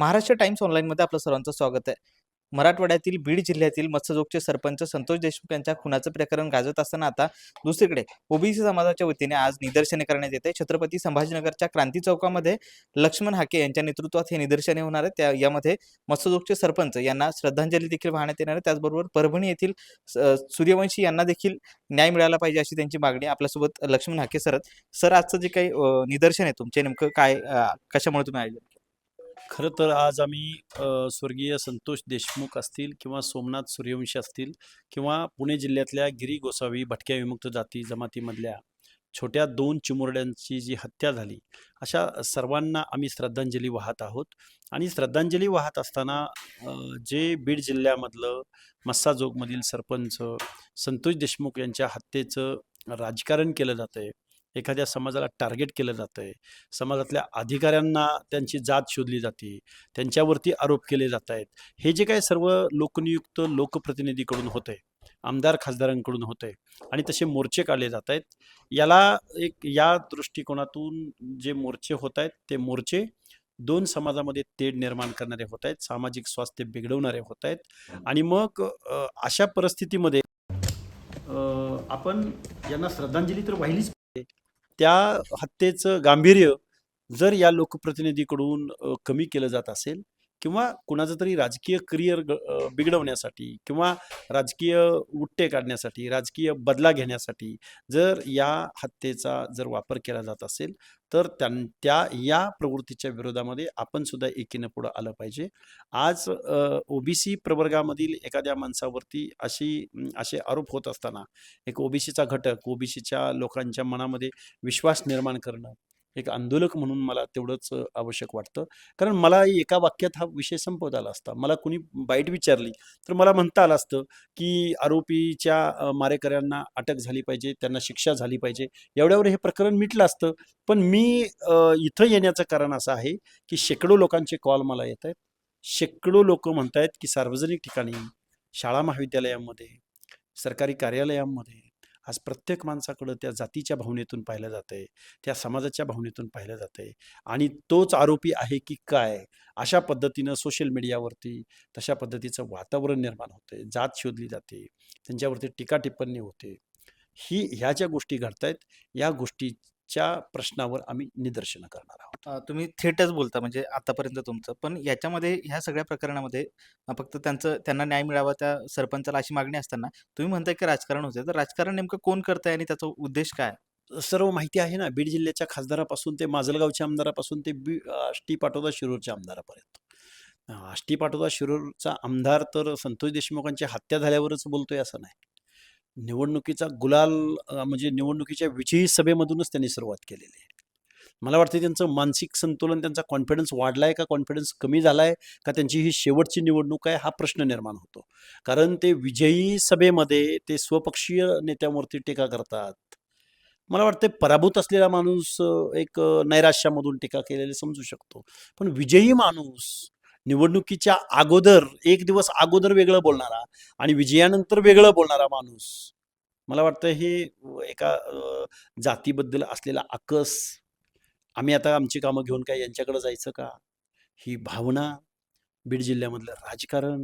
Maharashtra times ऑनलाईनमध्ये आपलं सर्वांचं स्वागत आहे. मराठवाड्यातील बीड जिल्ह्यातील मत्स्यजोगचे सरपंच संतोष देशमुख यांच्या खुनाचं प्रकरण गाजत असताना आता दुसरीकडे ओबीसी समाजाच्या वतीने आज निदर्शने करण्यात येते छत्रपती संभाजीनगरच्या क्रांती चौकामध्ये लक्ष्मण हाके यांच्या नेतृत्वात हे निदर्शने होणार आहे त्या यामध्ये मत्स्यजोगचे सरपंच यांना श्रद्धांजली देखील वाहण्यात येणार आहे. त्याचबरोबर परभणी येथील स- सूर्यवंशी यांना देखील न्याय मिळाला पाहिजे अशी त्यांची मागणी आपल्यासोबत लक्ष्मण हाके सर सर आजचं जे काही निदर्शन आहे तुमचे नेमकं काय कशामुळे तुम्ही आयोजन खरं तर आज आम्ही स्वर्गीय संतोष देशमुख असतील किंवा सोमनाथ सूर्यवंशी असतील किंवा पुणे जिल्ह्यातल्या गिरी गोसावी भटक्या विमुक्त जाती जमातीमधल्या छोट्या दोन चिमुरड्यांची जी हत्या झाली अशा सर्वांना आम्ही श्रद्धांजली वाहत आहोत. आणि श्रद्धांजली वाहत असताना जे बीड जिल्ह्यामधलं मस्साजोगमधील सरपंच संतोष देशमुख यांच्या हत्येचं राजकारण केलं जातं आहे एखाद्या समाजाला टार्गेट केलं जातं आहे समाजातल्या अधिकाऱ्यांना त्यांची जात शोधली जाते. त्यांच्यावरती आरोप केले जात आहेत हे जे काय सर्व लोकनियुक्त लोकप्रतिनिधीकडून होत आहे आमदार खासदारांकडून होत आहे आणि तसे मोर्चे काढले जात आहेत याला एक या दृष्टिकोनातून जे मोर्चे होत आहेत ते मोर्चे दोन समाजामध्ये तेढ निर्माण करणारे होत आहेत सामाजिक स्वास्थ्य बिघडवणारे होत आहेत आणि मग अशा परिस्थितीमध्ये आपण यांना श्रद्धांजली तर वाहिलीच पाहिजे. त्या हत्येचं गांभीर्य जर या लोकप्रतिनिधीकडून कमी केलं जात असेल किंवा कुणाचं तरी राजकीय करिअर बिघडवण्यासाठी किंवा राजकीय उट्टे काढण्यासाठी राजकीय बदला घेण्यासाठी जर या हत्येचा जर वापर केला जात असेल तर त्यां त्या या प्रवृत्तीच्या विरोधामध्ये आपण सुद्धा एकीनं पुढं आलं पाहिजे. आज ओबीसी प्रवर्गामधील एखाद्या माणसावरती अशी असे आरोप होत असताना एक ओबीसीचा घटक ओबीसीच्या लोकांच्या मनामध्ये विश्वास निर्माण करणं एक आंदोलक म्हणून मला तेवढंच आवश्यक वाटतं. कारण मला एका वाक्यात हा विषय संपवता आला असता. मला कुणी बाईट विचारली तर मला म्हणता आलं असतं की आरोपीच्या मारेकऱ्यांना अटक झाली पाहिजे त्यांना शिक्षा झाली पाहिजे. एवढ्यावर हे प्रकरण मिटलं असतं. पण मी इथं येण्याचं कारण असं आहे की शेकडो लोकांचे कॉल मला येत आहेत. शेकडो लोक म्हणत आहेत की सार्वजनिक ठिकाणी शाळा महाविद्यालयामध्ये सरकारी कार्यालयांमध्ये आज प्रत्येक माणसाकडं त्या जातीच्या भावनेतून पाहिलं जात आहे त्या समाजाच्या भावनेतून पाहिलं जातं आहे आणि तोच आरोपी आहे की काय? अशा पद्धतीनं सोशल मीडियावरती तशा पद्धतीचं वातावरण निर्माण होतं जात शोधली जाते. त्यांच्यावरती टीका टिप्पणी होते. ही ह्या ज्या गोष्टी घडत आहेत या गोष्टी गोष्टीच्या प्रश्नावर आम्ही निदर्शनं करणार आहोत. तुम्ही थेटच बोलता म्हणजे आतापर्यंत तुमचं. पण याच्यामध्ये ह्या सगळ्या प्रकरणामध्ये फक्त त्यांचं त्यांना न्याय मिळावा त्या सरपंचाला अशी मागणी असताना तुम्ही म्हणताय की राजकारण होते तर राजकारण नेमकं कोण करताय आणि त्याचा उद्देश काय? सर्व माहिती आहे ना बीड जिल्ह्याच्या खासदारापासून ते माजलगावच्या आमदारापासून ते बी आष्टी पाटोदा शिरूरच्या आमदारापर्यंत. आष्टी पाटोदा शिरूरचा आमदार तर संतोष देशमुखांची हत्या झाल्यावरच बोलतोय असं नाही. निवडणुकीचा गुलाल म्हणजे निवडणुकीच्या विजयी सभेमधूनच त्यांनी सुरुवात केलेली आहे. मला वाटतं त्यांचं मानसिक संतुलन त्यांचा कॉन्फिडन्स वाढला आहे का? कॉन्फिडन्स कमी झाला आहे का? त्यांची ही शेवटची निवडणूक आहे हा प्रश्न निर्माण होतो. कारण ते विजयी सभेमध्ये ते स्वपक्षीय नेत्यांवरती टीका करतात. मला वाटते पराभूत असलेला माणूस एक नैराश्यामधून टीका केलेली समजू शकतो. पण विजयी माणूस निवडणुकीच्या अगोदर एक दिवस अगोदर वेगळं बोलणारा आणि विजयानंतर वेगळं बोलणारा माणूस. मला वाटतं हे एका जातीबद्दल असलेला आकस. आम्ही आता आमची कामं घेऊन काय यांच्याकडे जायचं का? ही भावना बीड जिल्ह्यामधलं राजकारण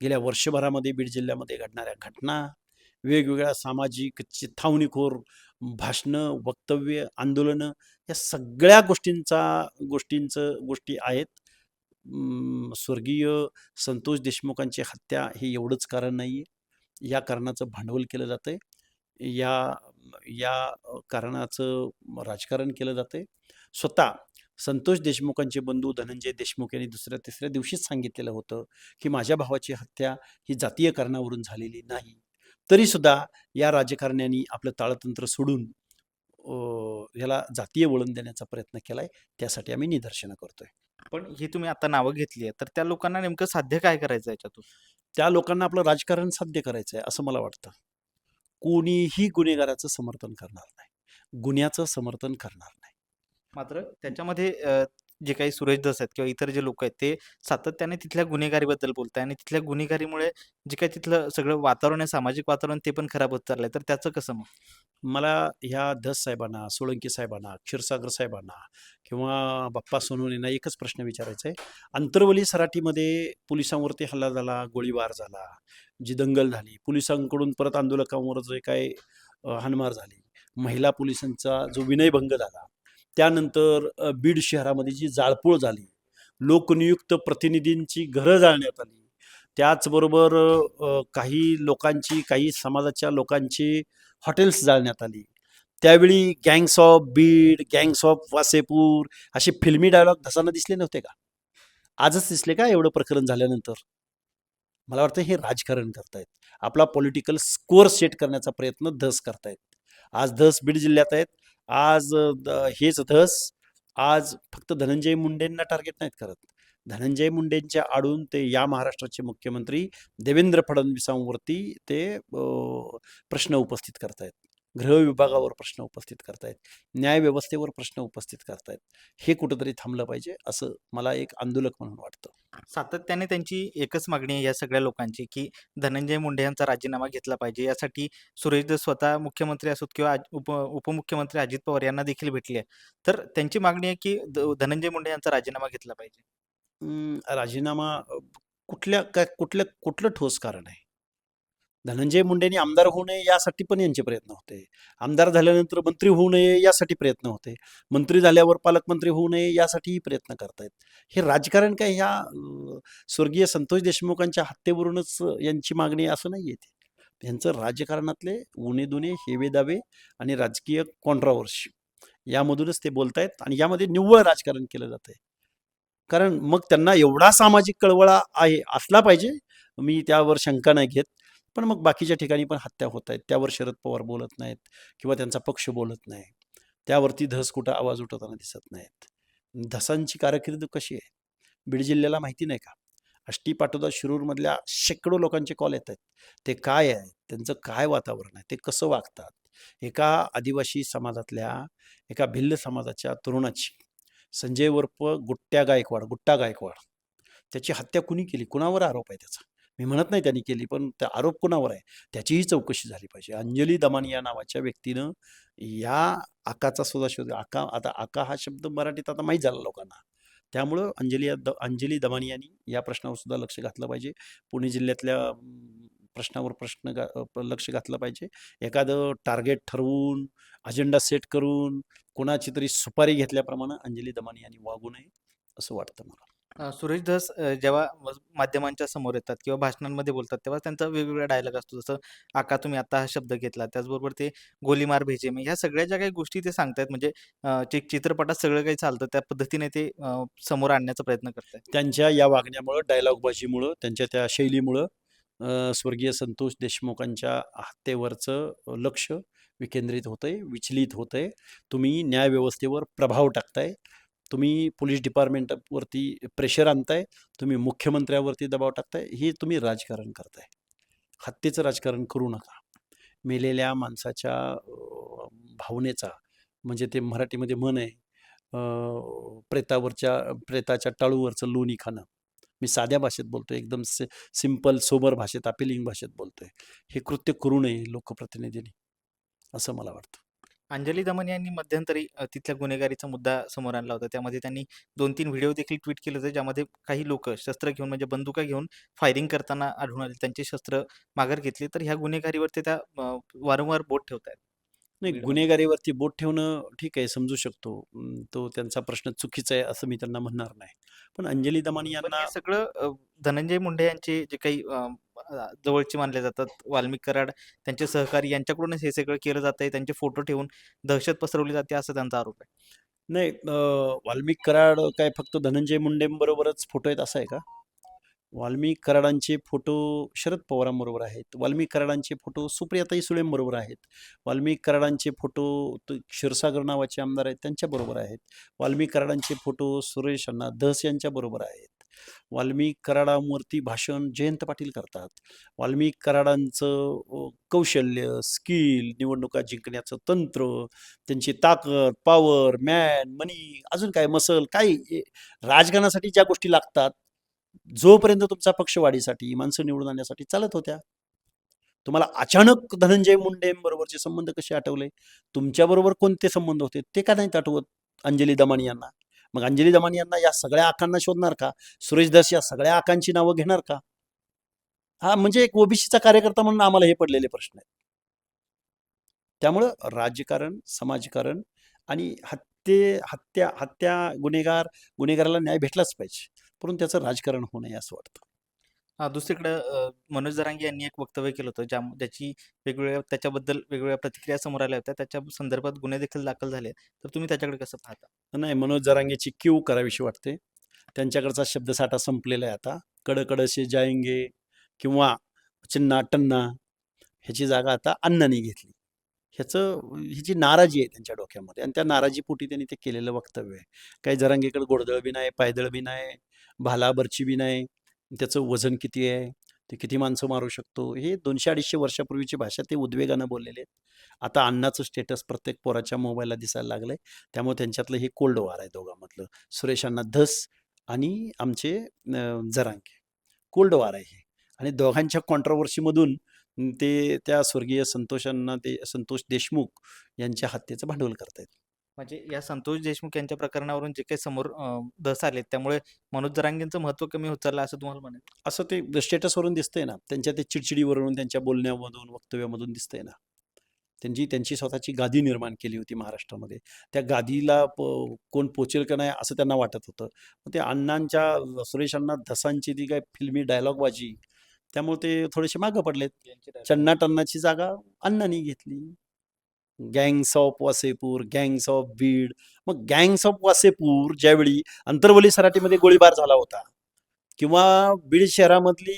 गेल्या वर्षभरामध्ये बीड जिल्ह्यामध्ये घडणाऱ्या घटना वेगवेगळ्या सामाजिक चिथावणीखोर भाषणं वक्तव्य आंदोलनं या सगळ्या गोष्टींचा गोष्टींचं गोष्टी आहेत. स्वर्गीय संतोष देशमुखांची हत्या हे एवढंच कारण नाही आहे या कारणाचं भांडवल केलं जातं आहे या या कारणाचं राजकारण केलं जातं आहे स्वतः संतोष देशमुखांचे बंधू धनंजय देशमुख यांनी दुसऱ्या तिसऱ्या दिवशीच सांगितलेलं होतं की माझ्या भावाची हत्या ही जातीय कारणावरून झालेली नाही. तरीसुद्धा या राजकारण्यांनी आपलं ताळतंत्र सोडून याला ह्याला जातीय वळण देण्याचा प्रयत्न केला आहे त्यासाठी आम्ही निदर्शनं करतोय. पण ही तुम्ही आता नावं घेतली आहे तर त्या लोकांना नेमकं साध्य काय करायचं याच्यातून? त्या लोकांना आपलं राजकारण साध्य करायचं आहे असं मला वाटतं. कोणीही गुन्हेगाराचं समर्थन करणार नाही. गुन्ह्याचं समर्थन करणार नाही. मात्र त्याच्यामध्ये जे काही सुरेश दस आहेत किंवा इतर जे लोक आहेत ते सातत्याने तिथल्या गुन्हेगारीबद्दल बोलताय आणि तिथल्या गुन्हेगारीमुळे जे काही तिथलं सगळं वातावरण आहे सामाजिक वातावरण ते पण खराब होत चाललंय. तर त्याचं कसं मग? मला ह्या धस साहेबांना सोळंकी साहेबांना क्षीरसागर साहेबांना किंवा बाप्पा सोनवणेंना एकच प्रश्न विचारायचा आहे. अंतरवली सराटीमध्ये पोलिसांवरती हल्ला झाला गोळीबार झाला जी दंगल झाली पोलिसांकडून परत आंदोलकांवर जे काय हानमार झाली महिला पोलिसांचा जो विनयभंग झाला त्यानंतर बीड शहरामध्ये जी जाळपोळ झाली लोकनियुक्त प्रतिनिधींची घरं जाळण्यात आली. त्याचबरोबर काही लोकांची काही समाजाच्या लोकांची हॉटेल्स जाळण्यात आली. त्यावेळी gangs of Beed gangs of Wasseypur असे फिल्मी डायलॉग धसाना दिसले नव्हते का? आजच दिसले का एवढं प्रकरण झाल्यानंतर? मला वाटतं हे राजकारण करतायत. आपला पॉलिटिकल स्कोअर सेट करण्याचा प्रयत्न धस करतायत. आज धस बीड जिल्ह्यात आहेत. आज द- हेच धस. आज फक्त धनंजय मुंडेंना टार्गेट नाहीत करत. धनंजय मुंडेंच्या आडून ते या महाराष्ट्राचे मुख्यमंत्री देवेंद्र फडणवीसांवरती ते प्रश्न उपस्थित करतायत. गृह विभागावर प्रश्न उपस्थित करतायत. न्यायव्यवस्थेवर प्रश्न उपस्थित करतायत. हे कुठंतरी थांबलं पाहिजे असं मला एक आंदोलक म्हणून वाटतं. सातत्याने त्यांची एकच मागणी आहे या सगळ्या लोकांची की धनंजय मुंडे यांचा राजीनामा घेतला पाहिजे. यासाठी सुरेश स्वतः मुख्यमंत्री असोत किंवा उप उपमुख्यमंत्री अजित पवार यांना देखील भेटली आहे तर त्यांची मागणी आहे की द- धनंजय मुंडे यांचा राजीनामा घेतला पाहिजे. अं, राजीनामा कुठल्या काय कुठल्या कुठलं ठोस कारण आहे? धनंजय मुंडेंनी आमदार होऊ नये यासाठी पण यांचे प्रयत्न होते. आमदार झाल्यानंतर मंत्री होऊ नये यासाठी प्रयत्न होते. मंत्री झाल्यावर पालकमंत्री होऊ नये यासाठीही प्रयत्न करतायत. हे राजकारण काय? ह्या स्वर्गीय संतोष देशमुखांच्या हत्येवरूनच यांची मागणी आहे असं नाही येते यांचं राजकारणातले उणे दुने हेवे दावे आणि राजकीय कॉन्ट्रावर्सी. यामधूनच ते बोलतायत आणि यामध्ये निव्वळ राजकारण केलं जात कारण मग त्यांना एवढा सामाजिक कळवळा आहे असला पाहिजे. मी त्यावर शंका नाही घेत. पण मग बाकीच्या ठिकाणी पण हत्या होत आहेत. त्यावर शरद पवार बोलत नाहीत किंवा त्यांचा पक्ष बोलत नाही. त्यावरती धस कुठं आवाज उठवताना दिसत नाहीत. धसांची कारकीर्द कशी आहे? बीड जिल्ह्याला माहिती नाही का? अष्टी पाटोदा शिरूरमधल्या शेकडो लोकांचे कॉल येत आहेत. ते काय आहे? त्यांचं काय वातावरण आहे? ते कसं वागतात? एका आदिवासी समाजातल्या एका भिल्ल समाजाच्या तरुणाची संजय वर्प गुट्ट्या गायकवाड गुट्टा गायकवाड. त्याची हत्या कुणी केली? कुणावर आरोप आहे त्याचा? मी म्हणत नाही त्यांनी केली पण त्या आरोप कुणावर आहे? त्याचीही चौकशी झाली पाहिजे. अंजली दमानी या नावाच्या व्यक्तीनं या आकाचा सुद्धा शोध आका आता आका हा शब्द मराठीत आता माहीत झाला लोकांना. त्यामुळं अंजली द अंजली दमानी यांनी या प्रश्नावर सुद्धा लक्ष घातलं पाहिजे. पुणे जिल्ह्यातल्या प्रश्नावर प्रश्न गा लक्ष घातलं पाहिजे. एखादं टार्गेट ठरवून अजेंडा सेट करून कोणाची तरी सुपारी घेतल्याप्रमाणे अंजली दमानी यांनी वागू नये असं वाटतं मला. सुरेश धस जेव्हा माध्यमांच्या समोर येतात किंवा भाषणांमध्ये बोलतात तेव्हा त्यांचा वेगवेगळा डायलॉग असतो. जसं आका तुम्ही आता हा शब्द घेतला. त्याचबरोबर ते गोलीमार भेजे मी ह्या सगळ्या ज्या काही गोष्टी ते सांगतायत म्हणजे चित्रपटात सगळं काही चालतं त्या पद्धतीने ते समोर आणण्याचा प्रयत्न करतायत. त्यांच्या या वागण्यामुळं डायलॉगबाजीमुळं त्यांच्या त्या शैलीमुळं स्वर्गीय संतोष देशमुखांच्या हत्येवरचं लक्ष विकेंद्रित होतंय विचलित होतंय. तुम्ही न्यायव्यवस्थेवर प्रभाव टाकताय. तुम्ही पोलीस डिपार्टमेंटवरती प्रेशर आणताय. तुम्ही मुख्यमंत्र्यावरती दबाव टाकताय. हे तुम्ही राजकारण करताय. हत्येचं राजकारण करू नका. मेलेल्या माणसाच्या भावनेचा म्हणजे ते मराठीमध्ये म्हण आहे प्रेतावरच्या प्रेताच्या टाळूवरचं लोणी खाणं. मी साध्या भाषेत बोलतोय एकदम सि सिंपल सोबर भाषेत अपिलिंग भाषेत बोलतोय. हे कृत्य करू नये लोकप्रतिनिधींनी असं मला वाटतं. अंजली दमन यांनी मध्यंतरी तिथल्या गुन्हेगारीचा मुद्दा समोर आणला होता. त्यामध्ये त्यांनी दोन तीन व्हिडिओ देखील ट्विट केले होते ज्यामध्ये काही लोक शस्त्र घेऊन म्हणजे बंदुका घेऊन फायरिंग करताना आढळून आले. त्यांचे शस्त्र माघार घेतली. तर ह्या गुन्हेगारीवर ते त्या वारंवार बोट ठेवत आहेत नाही. गुन्हेगारीवरती बोट ठेवणं ठीक आहे समजू शकतो. अं, तो त्यांचा प्रश्न चुकीचा आहे असं मी त्यांना म्हणणार नाही. पण अंजली दमानी पण यांना हे सगळं अ, धनंजय मुंडे यांचे जे काही अ, अ, जवळचे मानले जातात वाल्मिक कराड त्यांचे सहकारी यांच्याकडूनच हे सगळं केलं जातंय. त्यांचे फोटो ठेवून दहशत पसरवली जाते असा त्यांचा आरोप आहे. नाही अं, वाल्मिक कराड काय फक्त धनंजय मुंडेंबरोबरच फोटो आहेत असं आहे का? वाल्मिक कराडांचे फोटो शरद पवारांबरोबर आहेत. वाल्मिक कराडांचे फोटो सुप्रियाताई सुळेंबरोबर आहेत. वाल्मिक कराडांचे फोटो क्षीरसागर नावाचे आमदार आहेत त्यांच्याबरोबर आहेत. वाल्मिक कराडांचे फोटो सुरेश अण्णा धस यांच्याबरोबर आहेत. वाल्मिक कराडांवरती भाषण जयंत पाटील करतात. वाल्मिक कराडांचं कौशल्य स्किल निवडणुका जिंकण्याचं तंत्र त्यांची ताकद पॉवर मॅन मनी अजून काय मसल काय राजकारणासाठी ज्या गोष्टी लागतात जोपर्यंत तुमचा पक्ष वाढीसाठी माणसं निवडून आणण्यासाठी चालत होत्या तुम्हाला अचानक धनंजय मुंडेंबरोबरचे संबंध कसे आठवले? तुमच्याबरोबर कोणते संबंध होते? ते का नाहीत आठवत अंजली दमानी यांना? मग अंजली दमानी यांना या सगळ्या आकांना शोधणार का? सुरेश दास या सगळ्या आकांची नावं घेणार का? हा म्हणजे एक ओबीसीचा कार्यकर्ता म्हणून आम्हाला हे पडलेले प्रश्न आहेत. त्यामुळं राजकारण समाजकारण आणि हत्ये हत्या हत्या गुन्हेगार गुन्हेगाराला न्याय भेटलाच पाहिजे. परंतु त्याचं राजकारण होऊ नये असं वाटतं. हा, दुसरीकडे मनोज जरांगे यांनी एक वक्तव्य केलं होतं ज्या ज्याची वेगवेगळ्या त्याच्याबद्दल वेगवेगळ्या प्रतिक्रिया समोर आल्या होत्या त्याच्या संदर्भात गुन्हे देखील दाखल झाले तर तुम्ही त्याच्याकडे कसं पाहता? नाही मनोज जरांगेची क्यू करावीशी वाटते. त्यांच्याकडचा शब्दसाठा संपलेला आहे आता. कडकडसे जायंगे किंवा चिन्ना टन्ना ह्याची जागा आता अण्णांनी घेतली. ह्याचं ही जी नाराजी आहे त्यांच्या डोक्यामध्ये आणि त्या नाराजीपोटी त्यांनी ते केलेलं वक्तव्य आहे. काही जरांगेकडे गोडदळ बी नाही पायदळ बी नाही भाला बर्ची आहे त्याचं वजन किती आहे? ते किती माणसं मारू शकतो? हे दोनशे अडीचशे वर्षापूर्वीची भाषा ते उद्वेगानं बोललेले आहेत. आता अण्णाचं स्टेटस प्रत्येक पोराच्या मोबाईलला दिसायला लागलं आहे त्यामुळे त्यांच्यातलं हे कोल्ड वार आहे दोघांमधलं. सुरेशांना धस आणि आमचे जरांके कोल्ड वार आहे हे. आणि दोघांच्या कॉन्ट्रोवर्सीमधून ते त्या स्वर्गीय संतोषांना ते संतोष देशमुख यांच्या हत्येचं भांडवल करतायत. म्हणजे या संतोष देशमुख यांच्या प्रकरणावरून जे काही समोर धस आले त्यामुळे मनोज जरांगेंचं महत्त्व कमी होत चाललं असं तुम्हाला म्हणाल असं ते स्टेटसवरून दिसतंय ना. त्यांच्या ते चिडचिडीवरून त्यांच्या बोलण्यामधून वक्तव्यामधून दिसतंय ना. त्यांची त्यांची स्वतःची गादी निर्माण केली होती महाराष्ट्रामध्ये. त्या गादीला प- कोण पोचेल का नाही असं त्यांना वाटत होतं. मग ते अण्णांच्या सुरेश अण्णा धसांची ती काय फिल्मी डायलॉगबाजी त्यामुळे ते थोडेसे मागं पडलेत. चन्ना टन्नाची जागा अण्णांनी घेतली. Gangs of Wasseypur gangs of Beed. मग गँग्स ऑफ वासेपूर ज्यावेळी अंतरवली सराटीमध्ये गोळीबार झाला होता किंवा बीड शहरामधली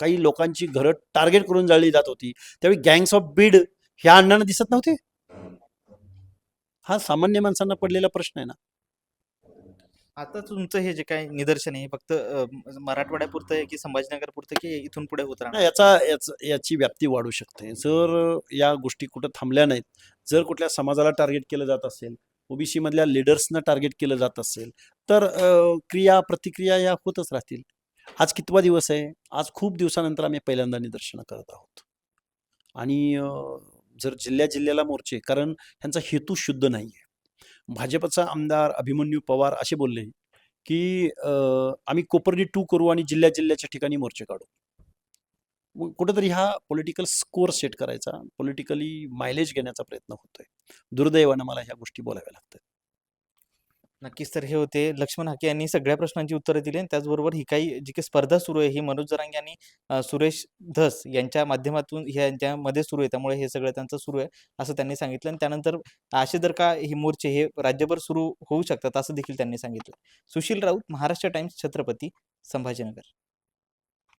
काही लोकांची घरं टार्गेट करून जाळली जात होती त्यावेळी गँग्स ऑफ बीड ह्या अण्णांना दिसत नव्हते? हा सामान्य माणसांना पडलेला प्रश्न आहे ना. आता तुमचं हे जे काही निदर्शन आहे हे फक्त अ, मराठवाड्यापुरतं आहे की संभाजीनगर पुरतं की इथून पुढे होत राहणार? नाही, याचा याच- याची व्याप्ती वाढू शकते. जर या गोष्टी कुठं थांबल्या नाहीत जर कुठल्या समाजाला टार्गेट केलं जात असेल ओबीसी मधल्या लिडर्सना टार्गेट केलं जात असेल तर अ, क्रिया प्रतिक्रिया या होतच राहतील. आज कितवा दिवस आहे? आज खूप दिवसानंतर आम्ही पहिल्यांदा निदर्शनं करत आहोत. आणि अ, जर जिल्ह्या जिल्ह्याला मोर्चे कारण ह्यांचा हेतू शुद्ध नाही आहे भाजपचा आमदार अभिमन्यू पवार असे बोलले की आम्ही कोपर्डी टू करू आणि जिल्ह्या जिल्ह्याच्या ठिकाणी मोर्चे काढू. कुठेतरी हा पॉलिटिकल स्कोअर सेट करायचा पॉलिटिकली मायलेज घेण्याचा प्रयत्न होतोय. दुर्दैवानं मला ह्या गोष्टी बोलाव्या लागतात. नक्कीच तर हे होते. लक्ष्मण हाके यांनी सगळ्या प्रश्नांची उत्तरं दिली आणि त्याचबरोबर ही काही जी काही स्पर्धा सुरू आहे ही मनोज जरांगे आणि अ, सुरेश धस यांच्या माध्यमातून ह्यांच्यामध्ये सुरू आहे. त्यामुळे हे सगळं त्यांचं सुरू आहे असं त्यांनी सांगितलं आणि त्यानंतर असे जर का हे मोर्चे हे राज्यभर सुरू होऊ शकतात असं देखील त्यांनी सांगितलं. सुशील राऊत महाराष्ट्र टाइम्स छत्रपती संभाजीनगर.